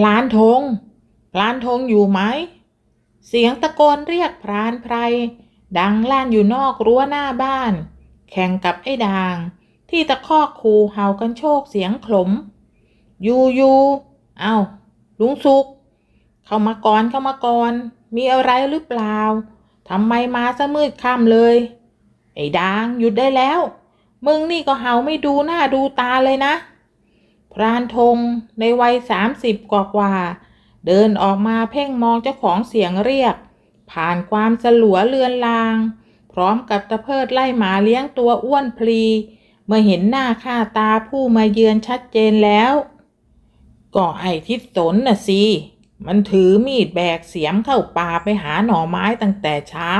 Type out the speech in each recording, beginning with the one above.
พลานธงพลานธงอยู่ไหม เสียงตะโกนเรียกพรานไพร ดังลั่นอยู่นอกรั้วหน้าบ้าน แข่งกับไอ้ด่าง ที่ตะคอกคูเห่ากันโชคเสียงขลม ยูยูเอา้าลุงสุก เข้ามาก่อนเข้ามาก่อน มีอะไรหรือเปล่าทำไมมาซะมืดค่ำเลย ไอ้ด่างหยุดได้แล้ว มึงนี่ก็เห่าไม่ดูหน้าดูตาเลยนะ รานธงในวัยสามสิบกว่ากว่า เดินออกมาเพ่งมองเจ้าของเสียงเรียก ผ่านความสลัวเลือนลาง พร้อมกับตะเพิดไล่หมาเลี้ยงตัวอ้วนพลี เมื่อเห็นหน้าค่าตาผู้มาเยือนชัดเจนแล้วก็ไอ้ทิศสนน่ะสิ มันถือมีดแบกเสียมเข้าป่าไปหาหน่อไม้ตั้งแต่เช้า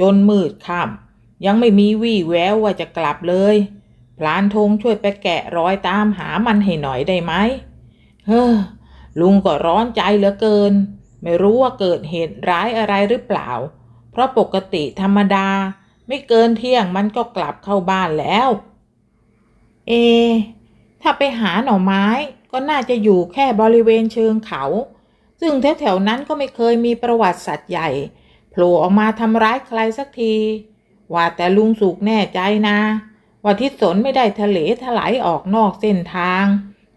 จนมืดค่ำยังไม่มีวี่แววว่าจะกลับเลย พลานธงช่วยไปแกะรอยตามหามันให้หน่อยได้ไหมเฮ้อลุงก็ร้อนใจเหลือเกิน ไม่รู้ว่าเกิดเหตุร้ายอะไรหรือเปล่า เพราะปกติธรรมดา ไม่เกินเที่ยงมันก็กลับเข้าบ้านแล้ว เอ ถ้าไปหาหน่อไม้ก็น่าจะอยู่แค่บริเวณเชิงเขา ซึ่งแถวๆนั้นก็ไม่เคยมีประวัติสัตว์ใหญ่โผล่ออกมาทำร้ายใครสักที ว่าแต่ลุงสุกแน่ใจนะ ว่าทิศสนไม่ได้ทะเลถลายออกนอกเส้นทาง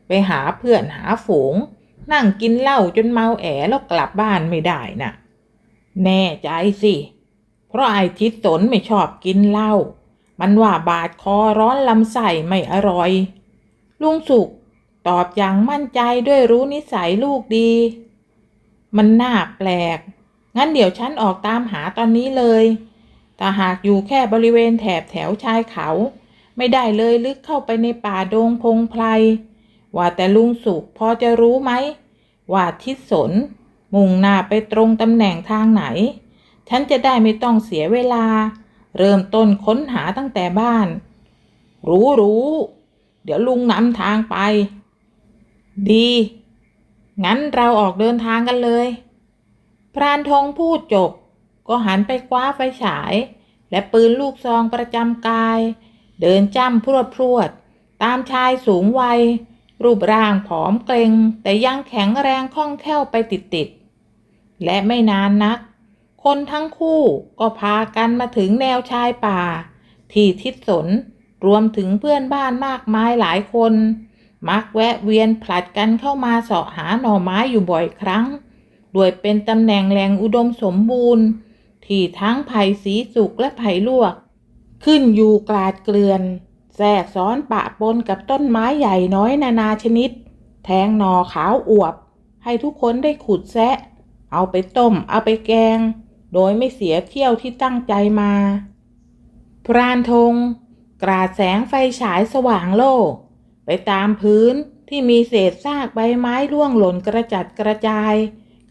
ไปหาเพื่อนหาฝูง นั่งกินเหล้าจนเมาแอแล้วกลับบ้านไม่ได้น่ะ แน่ใจสิ เพราะไอ้ทิศสนไม่ชอบกินเหล้ามันว่าบาดคอร้อนลำไส้ไม่อร่อย ลุงสุกตอบอย่างมั่นใจด้วยรู้นิสัยลูกดี มันน่าแปลก งั้นเดี๋ยวฉันออกตามหาตอนนี้เลย แต่หากอยู่แค่บริเวณแถบแถวชายเขา ไม่ได้เลยลึกเข้าไปในป่าดงพงไพรว่าแต่ลุงสุกพอจะรู้ไหม ว่าทิศสน มุ่งหน้าไปตรงตำแหน่งทางไหน ฉันจะได้ไม่ต้องเสียเวลา เริ่มต้นค้นหาตั้งแต่บ้าน รู้รู้เดี๋ยวลุงนำทางไป ดี งั้นเราออกเดินทางกันเลย พรานธงพูดจบ ก็หันไปคว้าไฟฉาย และปืนลูกซองประจำกาย เดินจ้ำพรวดพรวด ตามชายสูงวัย รูปร่างผอมเกรงแต่ยังแข็งแรงคล่องแคล่วไปติดๆและไม่นานนัก คนทั้งคู่ก็พากันมาถึงแนวชายป่า ที่ทิศสนรวมถึงเพื่อนบ้านมากมายหลายคน มักแวะเวียนผลัดกันเข้ามาเสาะหาหน่อไม้อยู่บ่อยครั้งโดยเป็นตำแหน่งแหล่งอุดมสมบูรณ์ ที่ทั้งไผ่สีสุกและไผ่ลวก ขึ้นอยู่กลาดเกลื่อน แทรกซ้อนปะปนกับต้นไม้ใหญ่น้อยนานาชนิด แทงหนอขาวอวบ ให้ทุกคนได้ขุดแซะ เอาไปต้ม เอาไปแกง โดยไม่เสียเที่ยวที่ตั้งใจมา พรานธง กราดแสงไฟฉายสว่างโลก ไปตามพื้นที่มีเศษซากใบไม้ร่วงหล่นกระจัดกระจาย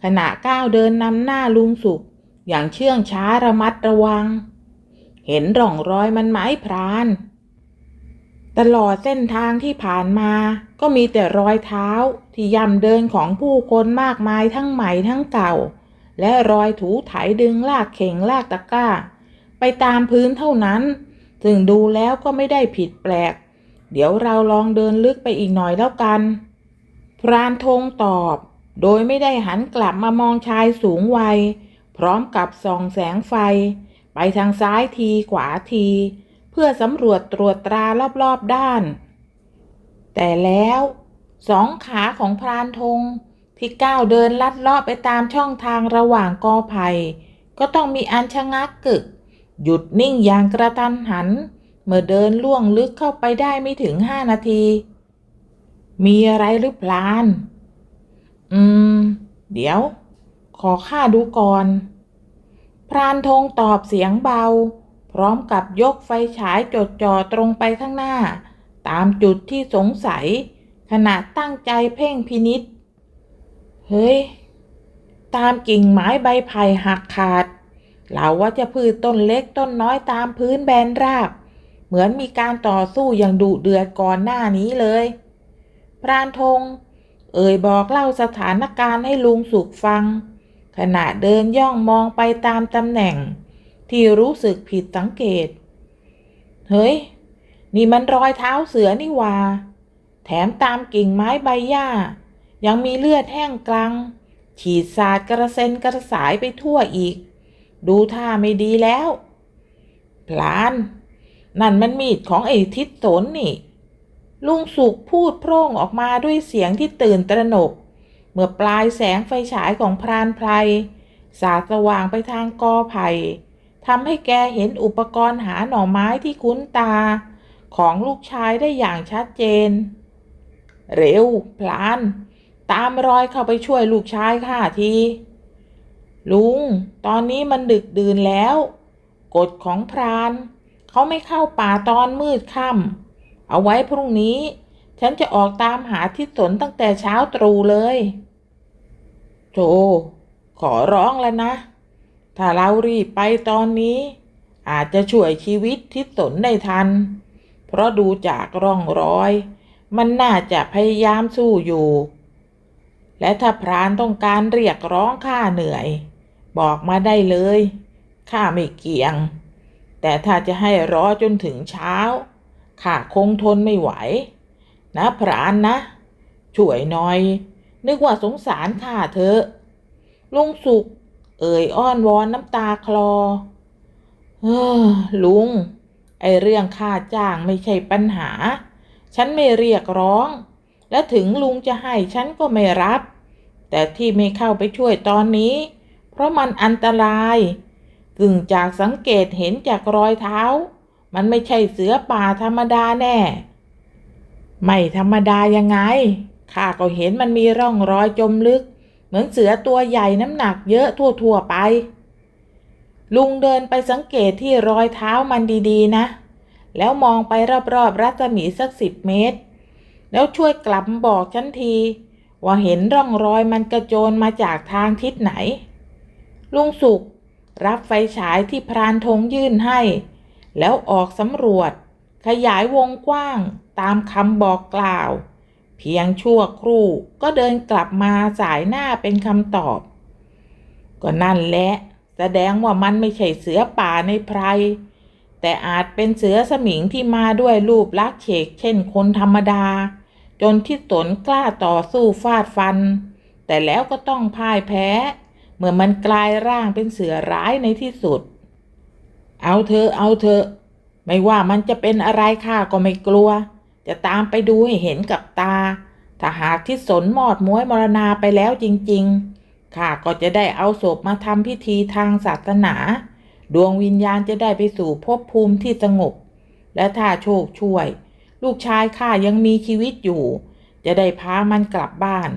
ขณะก้าวเดินนำหน้าลุงสุกอย่างเชื่องช้าระมัดระวัง เห็นร่องรอยมันไหมพราน ตลอดเส้นทางที่ผ่านมา ก็มีแต่รอยเท้าที่ย่ำเดินของผู้คนมากมายทั้งใหม่ทั้งเก่า และรอยถูไถดึงลากเข่งลากตะกร้า ไปตามพื้นเท่านั้น ซึ่งดูแล้วก็ไม่ได้ผิดแปลก เดี๋ยวเราลองเดินลึกไปอีกหน่อยแล้วกัน พรานธงตอบ โดยไม่ได้หันกลับมามองชายสูงวัย พร้อมกับส่องแสงไฟ ไปทางซ้ายทีขวาที เพื่อสำรวจตรวจตรารอบๆด้าน แต่แล้วสองขาของพรานธงที่ก้าวเดินลัดเลาะไปตามช่องทางระหว่างกอไผ่ก็ต้องมีอันชะงักกึก หยุดนิ่งอย่างกระตันหัน เมื่อเดินล่วงลึกเข้าไปได้ไม่ถึงห้านาที มีอะไรหรือพลาน อืม เดี๋ยว ขอข้าดูก่อน พรานธงตอบเสียงเบา พร้อมกับยกไฟฉายจดจ่อตรงไปข้างหน้า ตามจุดที่สงสัย ขณะตั้งใจเพ่งพินิษเฮ้ย ตามกิ่งไม้ใบไผ่หักขาด เหล่าวัชพืชต้นเล็กต้นน้อยตามพื้นแบนราบ เหมือนมีการต่อสู้อย่างดุเดือดก่อนหน้านี้เลย พรานธง เอ่ยบอกเล่าสถานการณ์ให้ลุงสุกฟัง ขณะเดินย่องมองไปตามตำแหน่ง ที่รู้สึกผิดสังเกต เฮ้ย นี่มันรอยเท้าเสือนี่ว่า แถมตามกิ่งไม้ใบหญ้า ยังมีเลือดแห้งกลังฉีดสาดกระเซ็นกระสายไปทั่วอีก ดูท่าไม่ดีแล้วพลาน นั่นมันมีดของไอ้ทิศสนนี่ ลุงสุกพูดโพร่งออกมาด้วยเสียงที่ตื่นตระหนก มื่อปลายแสงไฟฉายของพรานไพรสาดสว่างไปทางกอไผ่ทำให้แกเห็นอุปกรณ์หาหน่อไม้ที่คุ้นตา ของลูกชายได้อย่างชัดเจน เร็ว พลาน ตามรอยเข้าไปช่วยลูกชายข้าที ลุง ตอนนี้มันดึกดื่นแล้ว กฎของพราน เขาไม่เข้าป่าตอนมืดค่ำเอาไว้พรุ่งนี้ ฉันจะออกตามหาทิศสนตั้งแต่เช้าตรู่เลย โจขอร้องแล้วนะ ถ้าเรารีบไปตอนนี้ อาจจะช่วยชีวิตทิศสนได้ทัน เพราะดูจากร่องรอย มันน่าจะพยายามสู้อยู่ และถ้าพรานต้องการเรียกร้องค่าเหนื่อย บอกมาได้เลยข้าไม่เกี่ยง แต่ถ้าจะให้รอจนถึงเช้าข้าคงทนไม่ไหว นะพรานนะ ช่วยหน่อย นึกว่าสงสารข้าเถอะลุงสุก เอ่ยอ้อนวอนน้ำตาคลอเฮ้อลุง ไอเรื่องค่าจ้างไม่ใช่ปัญหา ฉันไม่เรียกร้อง และถึงลุงจะให้ฉันก็ไม่รับ แต่ที่ไม่เข้าไปช่วยตอนนี้ เพราะมันอันตรายกึ่งจากสังเกตเห็นจากรอยเท้า มันไม่ใช่เสือป่าธรรมดาแน่ ไม่ธรรมดายังไง ข้าก็เห็นมันมีร่องรอยจมลึก เหมือนเสือตัวใหญ่น้ำหนักเยอะทั่วๆไป ลุงเดินไปสังเกตที่รอยเท้ามันดีๆนะ แล้วมองไปรอบๆรัศมีสักสิบเมตร แล้วช่วยกลับบอกฉันที ว่าเห็นร่องรอยมันกระโจนมาจากทางทิศไหน ลุงสุกรับไฟฉายที่พรานธงยื่นให้ แล้วออกสำรวจ ขยายวงกว้างตามคำบอกกล่าว เพียงชั่วครู่ก็เดินกลับมาสายหน้าเป็นคำตอบ ก็นั่นแหละ แสดงว่ามันไม่ใช่เสือป่าในไพร แต่อาจเป็นเสือสมิงที่มาด้วยรูปลักษณ์เฉกเช่นคนธรรมดา จนที่ตนกล้าต่อสู้ฟาดฟัน แต่แล้วก็ต้องพ่ายแพ้ เมื่อมันกลายร่างเป็นเสือร้ายในที่สุด เอาเธอเอาเธอ ไม่ว่ามันจะเป็นอะไรข้าก็ไม่กลัว จะตามไปดูให้เห็นกับตา ถ้าหากที่สนมอดม้วยมรณาไปแล้วจริงๆ ข้าก็จะได้เอาศพมาทำพิธีทางศาสนา ดวงวิญญาณจะได้ไปสู่ภพภูมิที่สงบ และถ้าโชคช่วย ลูกชายข้ายังมีชีวิตอยู่ จะได้พามันกลับบ้าน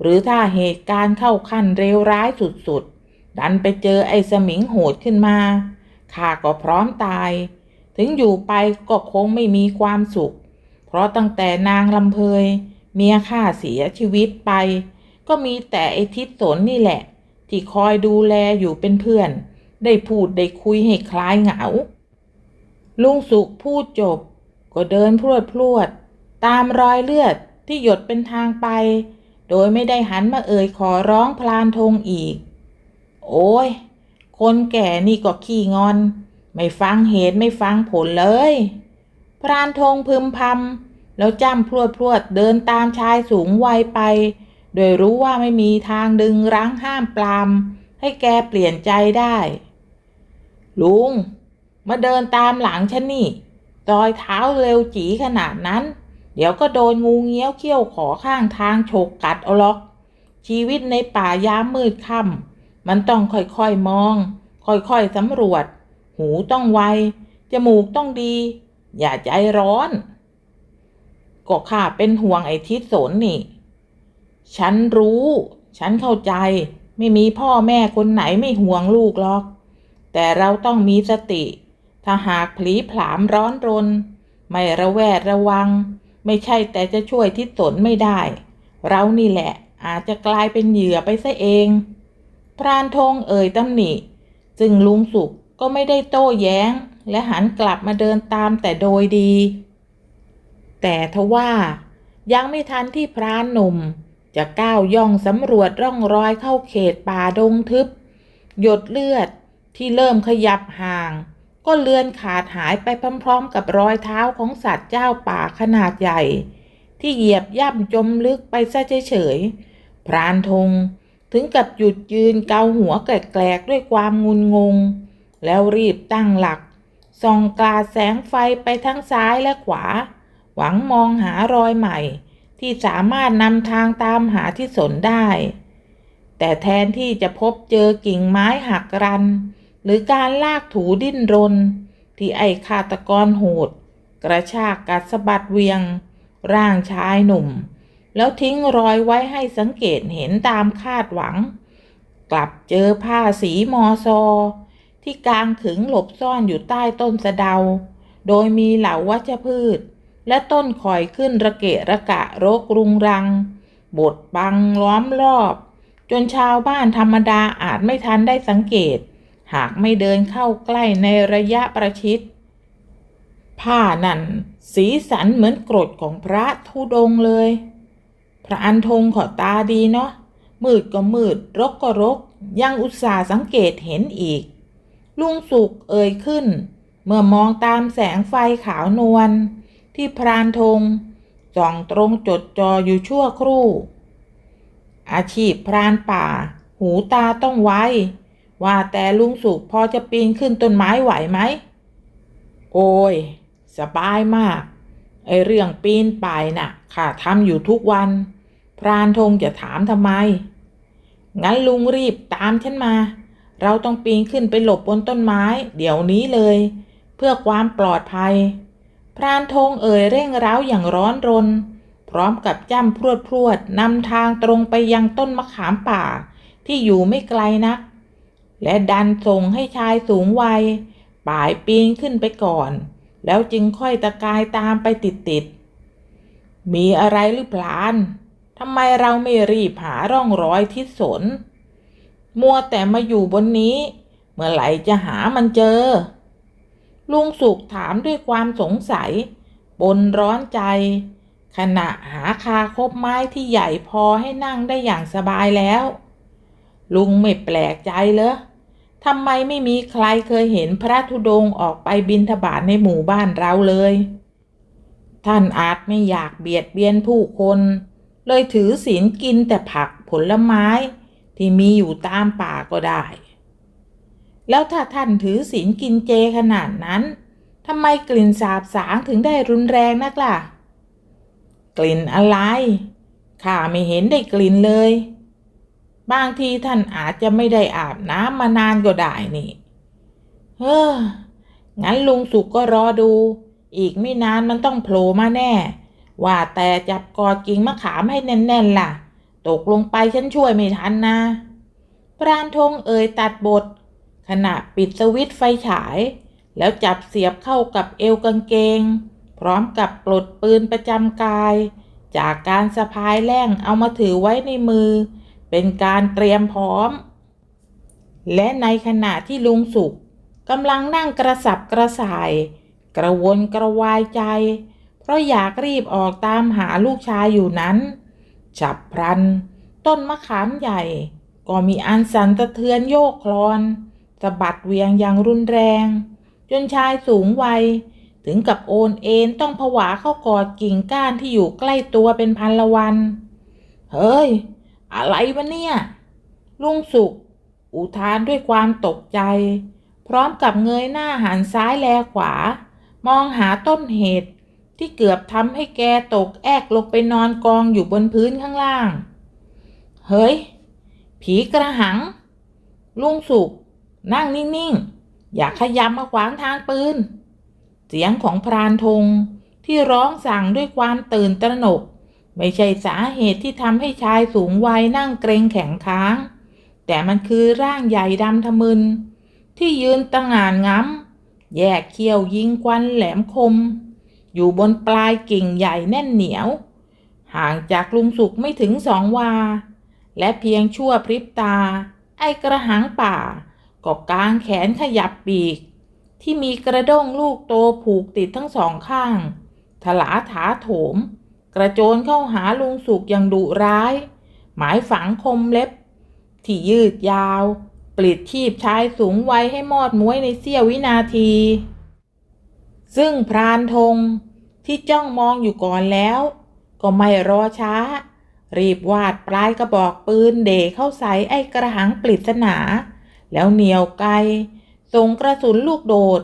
หรือถ้าเหตุการณ์เข้าขั้นเลวร้ายสุดๆ ดันไปเจอไอ้สมิงโหดขึ้นมาข้าก็พร้อมตาย ถึงอยู่ไปก็คงไม่มีความสุข เพราะตั้งแต่นางลำเพยเมียข้าเสียชีวิตไป ก็มีแต่ไอทิศสนนี่แหละ ที่คอยดูแลอยู่เป็นเพื่อน ได้พูดได้คุยให้คลายเหงา ลุงสุขพูดจบ ก็เดินพรวดพรวด ตามรอยเลือดที่หยดเป็นทางไป โดยไม่ได้หันมาเอ่ยขอร้องพลานธงอีก โอ้ย คนแก่นี่ก็ขี้งอน ไม่ฟังเหตุไม่ฟังผลเลย พรานธงพึมพำแล้วจ้ำพรวดพรวดเดินตามชายสูงวัยไป โดยรู้ว่าไม่มีทางดึงรั้งห้ามปราม ให้แกเปลี่ยนใจได้ ลุง มาเดินตามหลังฉันนี่รอยเท้าเร็วจีขนาดนั้น เดี๋ยวก็โดนงูเงี้ยวเขี้ยวขอข้างทางฉกกัดเอาล็อก ชีวิตในป่ายามมืดค่ำมันต้องค่อยๆมอง ค่อยๆสำรวจ หูต้องไวจมูกต้องดี อย่าใจร้อน ก็ข้าเป็นห่วงไอ้ทิศสนนี่ ฉันรู้ ฉันเข้าใจ ไม่มีพ่อแม่คนไหนไม่ห่วงลูกหรอก แต่เราต้องมีสติ ถ้าหากผลีผลามร้อนรน ไม่ระแวดระวัง ไม่ใช่แต่จะช่วยทิศสนไม่ได้ เรานี่แหละอาจจะกลายเป็นเหยื่อไปซะเอง พรานธงเอ่ยตำหนิจึงลุงสุขก็ไม่ได้โต้แย้ง และหันกลับมาเดินตามแต่โดยดี แต่ทว่ายังไม่ทันที่พรานหนุ่ม จะก้าวย่องสำรวจร่องรอยเข้าเขตป่าดงทึบ หยดเลือดที่เริ่มขยับห่าง ก็เลือนขาดหายไปพร้อมๆ กับรอยเท้าของสัตว์เจ้าป่าขนาดใหญ่ ที่เหยียบย่ำจมลึกไปซะเฉยๆพรานธงถึงกับหยุดยืนเกาหัวแกลกๆด้วยความงุนงง แล้วรีบตั้งหลัก ส่องกาแสงไฟไปทั้งซ้ายและขวา หวังมองหารอยใหม่ ที่สามารถนำทางตามหาที่สนได้ แต่แทนที่จะพบเจอกิ่งไม้หักรัน หรือการลากถูดิ้นรน ที่ไอ้ฆาตกรโหด กระชากกัดสะบัดเวียง ร่างชายหนุ่ม แล้วทิ้งรอยไว้ให้สังเกตเห็นตามคาดหวัง กลับเจอผ้าสีมอซอ ที่กลางขึงหลบซ่อนอยู่ใต้ต้นสะเดา โดยมีเหล่าวัชพืช และต้นข่อยขึ้นระเกะระกะรกรุงรัง บดบังล้อมรอบ จนชาวบ้านธรรมดาอาจไม่ทันได้สังเกต หากไม่เดินเข้าใกล้ในระยะประชิด ผ้านั่น สีสันเหมือนกรดของพระธุดงเลย พระอันทงขอตาดีเนาะมืดก็มืด รกก็รก ยังอุตส่าห์สังเกตเห็นอีก ลุงสุกเอ่ยขึ้น เมื่อมองตามแสงไฟขาวนวลที่พรานธงส่องตรงจดจออยู่ชั่วครู่ อาชีพพรานป่า หูตาต้องไวว่าแต่ลุงสุกพอจะปีนขึ้นต้นไม้ไหวไหม โอ้ย สบายมาก ไอเรื่องปีนป่ายน่ะข้าทำอยู่ทุกวัน พรานธงจะถามทำไม งั้นลุงรีบตามฉันมา เราต้องปีนขึ้นไปหลบบนต้นไม้ เดี๋ยวนี้เลย เพื่อความปลอดภัย พรานธงเอ่ยเร่งร้าวอย่างร้อนรน พร้อมกับจ้ำพรวดพรวดนำทางตรงไปยังต้นมะขามป่า ที่อยู่ไม่ไกลนัก และดันส่งให้ชายสูงวัยป่ายปีนขึ้นไปก่อน แล้วจึงค่อยตะกายตามไปติดๆมีอะไรหรือพลานทำไมเราไม่รีบหาร่องรอยทิศสน มัวแต่มาอยู่บนนี้ เมื่อไหร่จะหามันเจอ ลุงสุขถามด้วยความสงสัยปนร้อนใจ ขณะหาคาคบไม้ที่ใหญ่พอให้นั่งได้อย่างสบายแล้ว ลุงไม่แปลกใจเลยทำไมไม่มีใครเคยเห็นพระธุดงค์ออกไปบินทบาทในหมู่บ้านเราเลย ท่านอาจไม่อยากเบียดเบียนผู้คน เลยถือศีลกินแต่ผักผลไม้ ที่มีอยู่ตามป่าก็ได้ แล้วถ้าท่านถือศีลกินเจขนาดนั้นทำไมกลิ่นสาบสางถึงได้รุนแรงนักล่ะ กลิ่นอะไรข้าไม่เห็นได้กลิ่นเลย บางทีท่านอาจจะไม่ได้อาบน้ำมานานก็ได้นี่เฮ้องั้นลุงสุกก็รอดู อีกไม่นานมันต้องโผล่มาแน่ ว่าแต่จับกอดกิ่งมะขามให้แน่นๆล่ะ ตกลงไปฉันช่วยไม่ทันนะปราณธงเอ่ยตัดบท ขณะปิดสวิตไฟฉาย แล้วจับเสียบเข้ากับเอวกางเกง พร้อมกับปลดปืนประจำกาย จากการสะพายแล่งเอามาถือไว้ในมือ เป็นการเตรียมพร้อม และในขณะที่ลุงสุกกำลังนั่งกระสับกระส่าย กระวนกระวายใจ เพราะอยากรีบออกตามหาลูกชายอยู่นั้น ฉับพลัน ต้นมะขามใหญ่ ก็มีอันสั่นสะเทือนโยกคลอนสะบัดเวียงอย่างรุนแรง จนชายสูงวัย ถึงกับโอนเอ็นต้องผวาเข้ากอดกิ่งก้านที่อยู่ใกล้ตัวเป็นพันละวัน เฮ้ย อะไรวะเนี่ย ลุงสุกอุทานด้วยความตกใจ พร้อมกับเงยหน้าหันซ้ายแลขวา มองหาต้นเหตุ ที่เกือบทำให้แกตกแอกลงไปนอนกองอยู่บนพื้นข้างล่าง เฮ้ย ผีกระหัง ลุงสุก นั่งนิ่ง ๆ อย่าขยับมาขวางทางปืน เสียงของพรานธงที่ร้องสั่งด้วยความตื่นตระหนก ไม่ใช่สาเหตุที่ทำให้ชายสูงวัยนั่งเกรงแข็งค้าง แต่มันคือร่างใหญ่ดำทะมึน ที่ยืนตะงานง้ำแยกเขี้ยวยิงควันแหลมคม อยู่บนปลายกิ่งใหญ่แน่นเหนียว ห่างจากลุงสุกไม่ถึงสองวา และเพียงชั่วพริบตา ไอ้กระหังป่า ก็กางแขนขยับปีก ที่มีกระด้งลูกโตผูกติดทั้งสองข้าง ถลาถาโถม กระโจนเข้าหาลุงสุกอย่างดุร้าย หมายฝังคมเล็บ ที่ยืดยาว ปลิดชีพชายสูงวัยให้มอดม้วยในเสี้ยววินาที ซึ่งพรานธงที่จ้องมองอยู่ก่อนแล้ว ก็ไม่รอช้า รีบวาดปลายกระบอกปืนเดเข้าใส่ไอ้กระหังปริศนา แล้วเหนียวไกลส่งกระสุนลูกโดด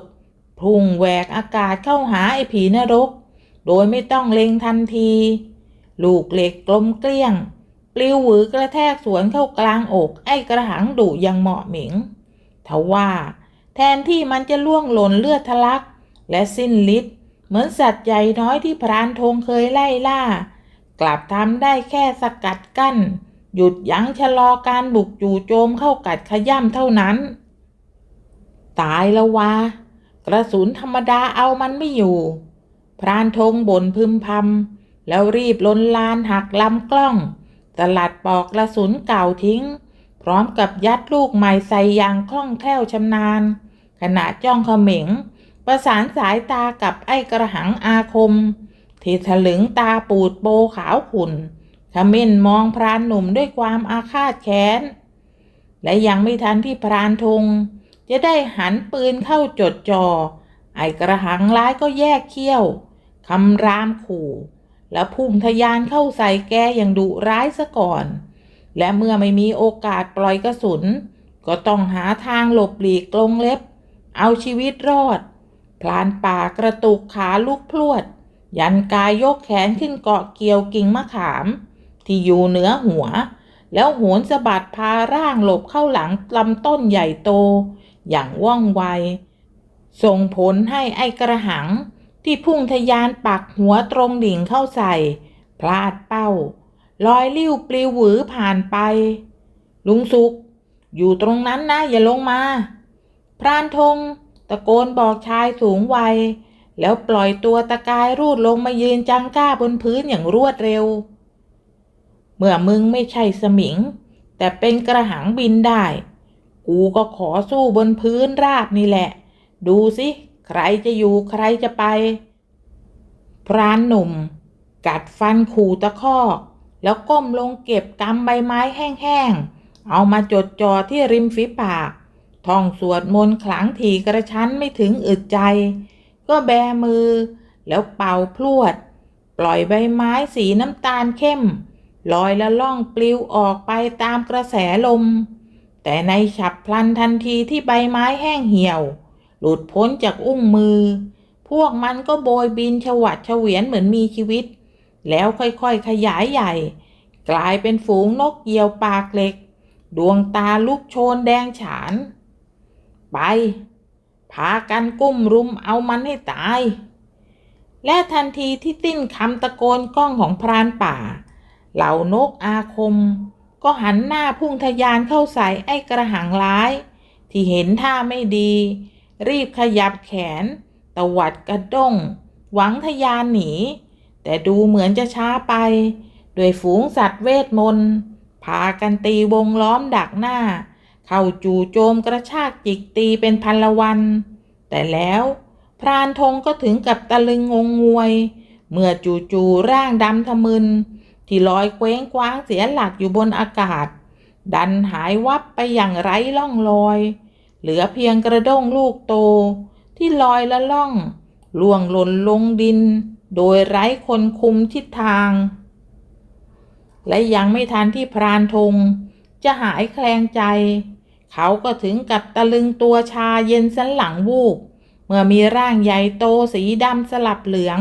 พุ่งแหวกอากาศเข้าหาไอ้ผีนรก โดยไม่ต้องเล็งทันที ลูกเหล็กกลมเกลี้ยง ปลิวหวือกระแทกสวนเข้ากลางอกไอ้กระหังดุยังเหมาะหมิงทว่าแทนที่มันจะล่วงหล่นเลือดทะลัก และสิ้นฤทธิ์เหมือนสัตว์ใหญ่น้อยที่พรานธงเคยไล่ล่า กลับทำได้แค่สกัดกั้น หยุดยั้งชะลอการบุกจู่โจมเข้ากัดขย่ำเท่านั้น ตายแล้ววะกระสุนธรรมดาเอามันไม่อยู่ พรานธงบ่นพึมพำแล้วรีบลนลานหักลำกล้องสลัดปอกกระสุนเก่าทิ้ง พร้อมกับยัดลูกใหม่ใส่อย่างคล่องแคล่วชำนาญ ขณะจ้องเขม็ง ประสานสายตากับไอ้กระหังอาคม ที่ถลึงตาปูดโปขาวขุ่นขมิ้นมองพรานหนุ่มด้วยความอาฆาตแค้น และยังไม่ทันที่พรานธงจะได้หันปืนเข้าจดจอ่อไอ้กระหังร้ายก็แยกเขี้ยวคำรามขู่ แล้วพุ่งทะยานเข้าใส่แกอย่างดุร้ายซะก่อน และเมื่อไม่มีโอกาสปล่อยกระสุน ก็ต้องหาทางหลบหลีกกลงเล็บ เอาชีวิตรอด ลานป่ากระตุกขาลุกพลวด ยันกายยกแขนขึ้นเกาะเกี่ยวกิ่งมะขาม ที่อยู่เหนือหัว แล้วโหนสะบัดพาร่างหลบเข้าหลังลำต้นใหญ่โต อย่างว่องไว ส่งผลให้ไอกระหัง ที่พุ่งทะยานปักหัวตรงดิ่งเข้าใส่ พลาดเป้าลอยลิ้วปลิวหวือผ่านไป ลุงสุก อยู่ตรงนั้นนะอย่าลงมา พรานธง ตะโกนบอกชายสูงวัย แล้วปล่อยตัวตะกายรูดลงมายืนจังก้าบนพื้นอย่างรวดเร็ว เมื่อมึงไม่ใช่สมิง แต่เป็นกระหังบินได้ กูก็ขอสู้บนพื้นราบนี่แหละ ดูสิใครจะอยู่ใครจะไป พรานหนุ่ม กัดฟันขู่ตะคอกแล้วก้มลงเก็บกำใบไม้แห้งๆ เอามาจดจ่อที่ริมฝีปาก ท่องสวดมนต์ขลังถี่กระชั้นไม่ถึงอึดใจ ก็แบมือ แล้วเป่าพลวด ปล่อยใบไม้สีน้ำตาลเข้ม ลอยละล่องปลิวออกไปตามกระแสลม แต่ในฉับพลันทันทีที่ใบไม้แห้งเหี่ยว หลุดพ้นจากอุ้งมือ พวกมันก็โบยบินฉวัดเฉวียนเหมือนมีชีวิต แล้วค่อยๆขยายใหญ่ กลายเป็นฝูงนกเหยี่ยวปากเหล็ก ดวงตาลุกโชนแดงฉาน ไป พากันกุ้มรุมเอามันให้ตาย และทันทีที่สิ้นคำตะโกนก้องของพรานป่า เหล่านกอาคม ก็หันหน้าพุ่งทะยานเข้าใส่ไอ้กระหังร้าย ที่เห็นท่าไม่ดี รีบขยับแขน ตวัดกระด้ง หวังทะยานหนี แต่ดูเหมือนจะช้าไปด้วยฝูงสัตว์เวทมนต์พากันตีวงล้อมดักหน้า เข้าจู่โจมกระชากจิกตีเป็นพันละวัน แต่แล้วพรานธงก็ถึงกับตะลึงงงงวย เมื่อจู่จู่ๆร่างดำทะมึน ที่ลอยเคว้งคว้างเสียหลักอยู่บนอากาศ ดันหายวับไปอย่างไร้ล่องลอย เหลือเพียงกระด้งลูกโต ที่ลอยละล่องล่วงหล่นลงดิน โดยไร้คนคุมทิศทาง และยังไม่ทันที่พรานธงจะหายแคลงใจ เขาก็ถึงกับตะลึงตัวชาเย็นสันหลังวูบ เมื่อมีร่างใหญ่โตสีดำสลับเหลือง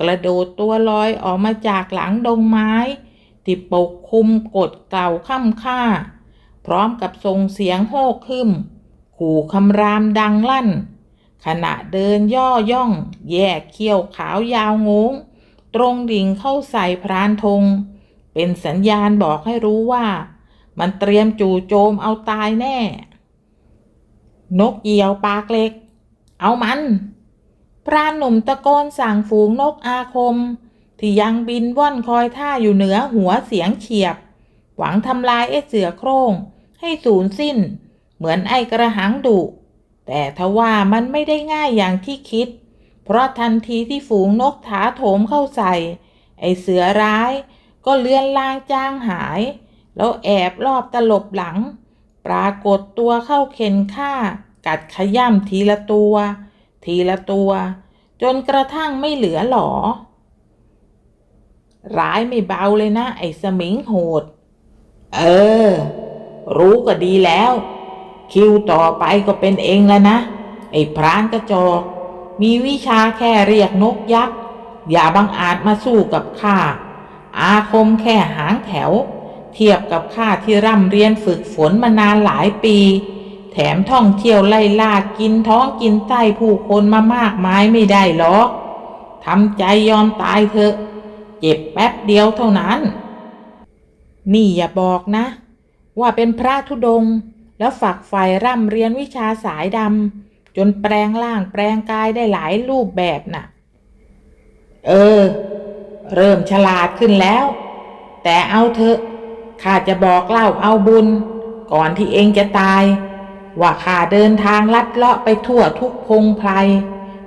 กระโดดตัวลอยออกมาจากหลังดงไม้ ที่ปกคลุมกดเก่าค่ำค่า พร้อมกับส่งเสียงโห่ขึ้นขู่คำรามดังลั่น ขณะเดินย่อย่อง แยกเขี้ยวขาวยาวงงตรงดิ่งเข้าใส่พรานธงเป็นสัญญาณบอกให้รู้ว่า มันเตรียมจู่โจมเอาตายแน่ นกเหยี่ยวปากเล็ก เอามันพรานหนุ่มตะโกนสั่งฝูงนกอาคม ที่ยังบินว่อนคอยท่าอยู่เหนือหัวเสียงเฉียบ หวังทำลายไอ้เสือโคร่ง ให้สูญสิ้น เหมือนไอ้กระหังดุ แต่ทว่ามันไม่ได้ง่ายอย่างที่คิด เพราะทันทีที่ฝูงนกถาโถมเข้าใส่ ไอ้เสือร้าย ก็เลือนลางจางหาย แล้วแอบรอบตลบหลัง ปรากฏตัวเข้าเข็นฆ่า กัดขย่ำทีละตัว ทีละตัว จนกระทั่งไม่เหลือหลอ ร้ายไม่เบาเลยนะ ไอ้สมิงโหด เออ รู้ก็ดีแล้ว คิวต่อไปก็เป็นเองแล้วนะ ไอ้พรานกระจอก มีวิชาแค่เรียกนกยักษ์ อย่าบังอาจมาสู้กับข้าอาคมแค่หางแถว เทียบกับข้าที่ร่ำเรียนฝึกฝนมานานหลายปี แถมท่องเที่ยวไล่ล่ากินท้องกินไส้ผู้คนมามากมายไม่ได้หรอกทำใจยอมตายเถอะ เจ็บแป๊บเดียวเท่านั้น นี่อย่าบอกนะ ว่าเป็นพระธุดงค์แล้วฝักใฝ่ร่ำเรียนวิชาสายดำจนแปลงร่างแปลงกายได้หลายรูปแบบน่ะ เออ เริ่มฉลาดขึ้นแล้ว แต่เอาเถอะ ข้าจะบอกเล่าเอาบุญ ก่อนที่เองจะตาย ว่าข้าเดินทางลัดเลาะไปทั่วทุกพงไพร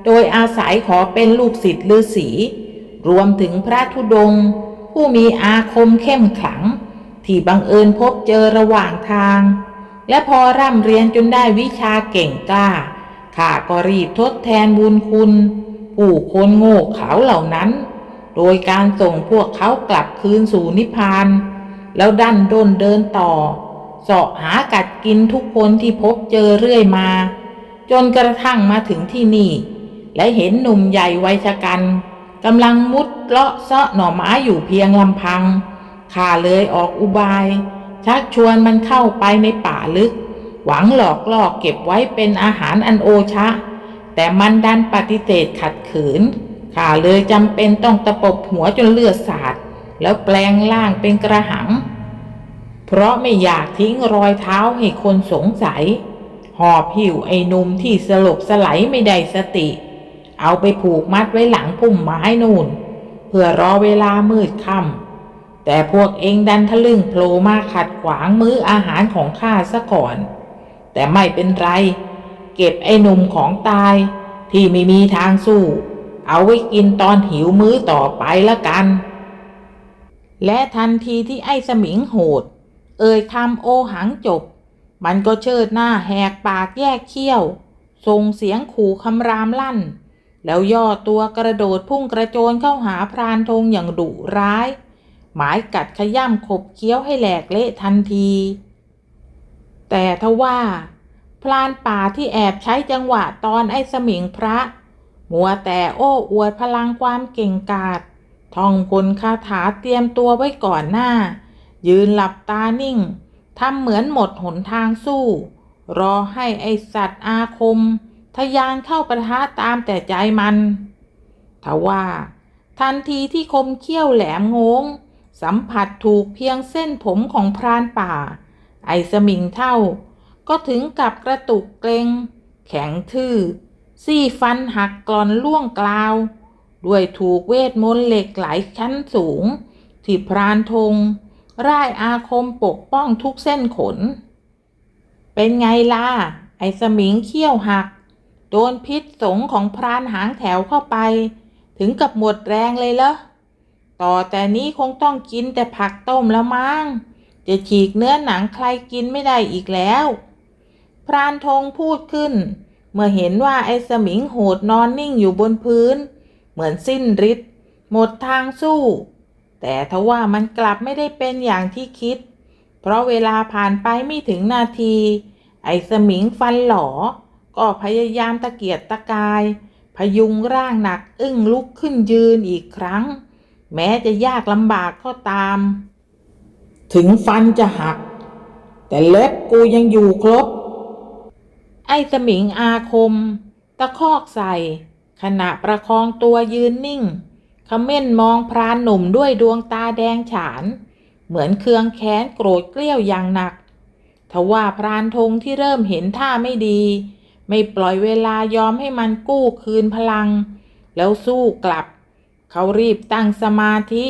โดยอาศัยขอเป็นลูกศิษย์ฤาษีรวมถึงพระธุดงค์ผู้มีอาคมเข้มขลัง ที่บังเอิญพบเจอระหว่างทาง และพอร่ำเรียนจนได้วิชาเก่งกล้าข้าก็รีบทดแทนบุญคุณ ผู้คนโง่เขาเหล่านั้น โดยการส่งพวกเขากลับคืนสู่นิพพาน แล้วดันด้นเดินต่อเสาะหากัดกินทุกคนที่พบเจอเรื่อยมา จนกระทั่งมาถึงที่นี่ และเห็นหนุ่มใหญ่วัยชะกันกำลังมุดเลาะเซาะหน่อไม้อยู่เพียงลำพังข้าเลยออกอุบาย ชักชวนมันเข้าไปในป่าลึก หวังหลอกล่อเก็บไว้เป็นอาหารอันโอชะ แต่มันดันปฏิเสธขัดขืนข้าเลยจำเป็นต้องตะปบหัวจนเลือดสาด แล้วแปลงร่างเป็นกระหัง เพราะไม่อยากทิ้งรอยเท้าให้คนสงสัย หอบหิวไอ้หนุ่มที่สลบสไลด์ไม่ได้สติ เอาไปผูกมัดไว้หลังพุ่มไม้นู่น เพื่อรอเวลามืดค่ำแต่พวกเองดันทะลึ่งโผล่มาขัดขวางมื้ออาหารของข้าซะก่อน แต่ไม่เป็นไร เก็บไอ้หนุ่มของตาย ที่ไม่มีทางสู้ เอาไว้กินตอนหิวมื้อต่อไปละกัน และทันทีที่ไอ้สมิงโหด เอ่ยคำโอหังจบ มันก็เชิดหน้าแหกปากแยกเขี้ยวส่งเสียงขู่คำรามลั่น แล้วย่อตัวกระโดดพุ่งกระโจนเข้าหาพรานธงอย่างดุร้าย หมายกัดขย่ำขบเคี้ยวให้แหลกเละทันที แต่ทว่าพรานป่าที่แอบใช้จังหวะตอนไอ้สมิงพระ มัวแต่โอ้อวดพลังความเก่งกาจท่องพลคาถาเตรียมตัวไว้ก่อนหน้า ยืนหลับตานิ่งทำเหมือนหมดหนทางสู้ รอให้ไอสัตว์อาคมทะยานเข้าประทะตามแต่ใจมันทว่า ทันทีที่คมเขี้ยวแหลมงง สัมผัสถูกเพียงเส้นผมของพรานป่า ไอสมิงเท่า ก็ถึงกับกระตุกเกรง แข็งทื่อ ซี่ฟันหักกลอนล่วงกลาว ด้วยถูกเวทมนต์เหล็กไหลชั้นสูง ที่พรานธง ร่ายอาคมปกป้องทุกเส้นขน เป็นไงล่ะ ไอ้สมิงเขี้ยวหัก โดนพิษสงของพรานหางแถวเข้าไป ถึงกับหมดแรงเลยเหรอ ต่อแต่นี้คงต้องกินแต่ผักต้มแล้วมั้ง จะฉีกเนื้อหนังใครกินไม่ได้อีกแล้ว พรานธงพูดขึ้น เมื่อเห็นว่าไอ้สมิงโหดนอนนิ่งอยู่บนพื้น เหมือนสิ้นฤทธิ์หมดทางสู้ แต่ทว่ามันกลับไม่ได้เป็นอย่างที่คิด เพราะเวลาผ่านไปไม่ถึงนาที ไอ้สมิงฟันหลอ ก็พยายามตะเกียกตะกาย พยุงร่างหนักอึ้งลุกขึ้นยืนอีกครั้ง แม้จะยากลำบากก็ตาม ถึงฟันจะหัก แต่เล็บกูยังอยู่ครบ ไอ้สมิงอาคม ตะคอกใส่ ขณะประคองตัวยืนนิ่ง ขม้นมองพรานหนุ่มด้วยดวงตาแดงฉาน เหมือนเคืองแค้นโกรธเกลี้ยวอย่างหนัก ทว่าพรานธงที่เริ่มเห็นท่าไม่ดี ไม่ปล่อยเวลายอมให้มันกู้คืนพลัง แล้วสู้กลับ เขารีบตั้งสมาธิ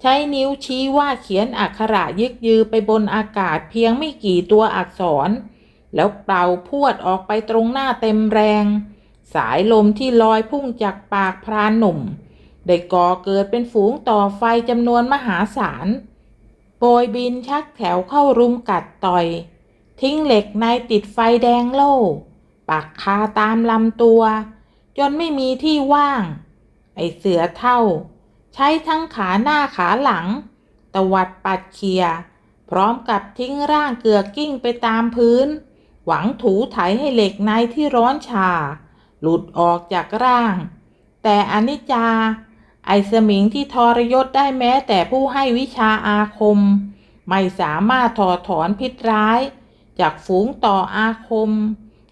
ใช้นิ้วชี้ว่าเขียนอักขระยึกยือไปบนอากาศเพียงไม่กี่ตัวอักษร แล้วเป่าพวดออกไปตรงหน้าเต็มแรง สายลมที่ลอยพุ่งจากปากพรานหนุ่ม ได้ก่อเกิดเป็นฝูงต่อไฟจำนวนมหาศาลโปรยบินชักแถวเข้ารุมกัดต่อย ทิ้งเหล็กในติดไฟแดงโล่ปักคาตามลำตัว จนไม่มีที่ว่าง ไอเสือเท่า ใช้ทั้งขาหน้าขาหลัง ตวัดปัดเคีย พร้อมกับทิ้งร่างเกือกกิ้งไปตามพื้น หวังถูไถให้เหล็กในที่ร้อนชา หลุดออกจากร่าง แต่อนิจจา ไอสมิงที่ทรยศได้แม้แต่ผู้ให้วิชาอาคม ไม่สามารถถอดถอนพิษร้าย จากฝูงต่ออาคม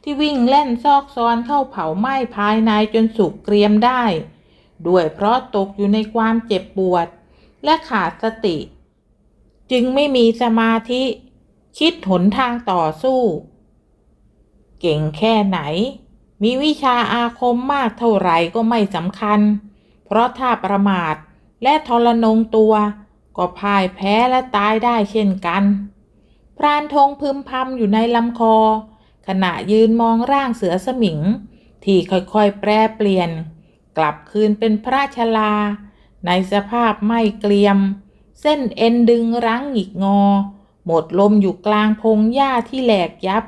ที่วิ่งเล่นซอกซอนเข้าเผาไหม้ภายในจนสุกเกรียมได้ ด้วยเพราะตกอยู่ในความเจ็บปวด และขาดสติ จึงไม่มีสมาธิ คิดหนทางต่อสู้ เก่งแค่ไหน มีวิชาอาคมมากเท่าไหร่ก็ไม่สำคัญ เพราะถ้าประมาทและทรนงตัว ก็พ่ายแพ้และตายได้เช่นกัน พรานธงพึมพำอยู่ในลำคอ ขณะยืนมองร่างเสือสมิง ที่ค่อยๆแปรเปลี่ยน กลับคืนเป็นพระชลา ในสภาพไม่เกลียม เส้นเอ็นดึงรั้งหงิกงอ หมดลมอยู่กลางพงหญ้าที่แหลกยับ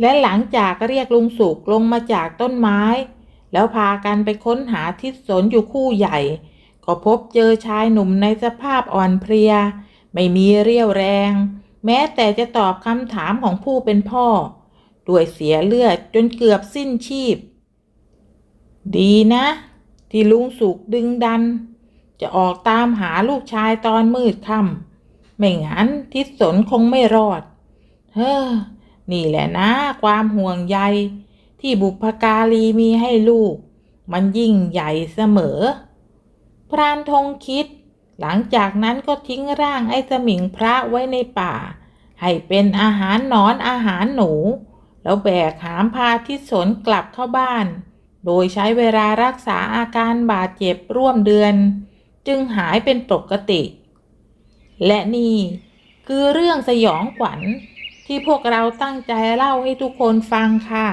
และหลังจากเรียกลุงสุกลงมาจากต้นไม้ แล้วพากันไปค้นหาทิศสนอยู่คู่ใหญ่ ก็พบเจอชายหนุ่มในสภาพอ่อนเพลีย ไม่มีเรี่ยวแรง แม้แต่จะตอบคำถามของผู้เป็นพ่อ ด้วยเสียเลือดจนเกือบสิ้นชีพ ดีนะ ที่ลุงสุกดึงดัน จะออกตามหาลูกชายตอนมืดค่ำไม่งั้นทิศสนคงไม่รอด เฮ้อนี่แหละนะ ความห่วงใย ที่บุพการีมีให้ลูก มันยิ่งใหญ่เสมอ พรานธงคิด หลังจากนั้นก็ทิ้งร่างไอ้สมิงพระไว้ในป่า ให้เป็นอาหารนอนอาหารหนู แล้วแบกหามพาทิศสนกลับเข้าบ้าน โดยใช้เวลารักษาอาการบาดเจ็บร่วมเดือน จึงหายเป็นปกติ และนี่คือเรื่องสยองขวัญที่พวกเราตั้งใจเล่าให้ทุกคนฟังค่ะ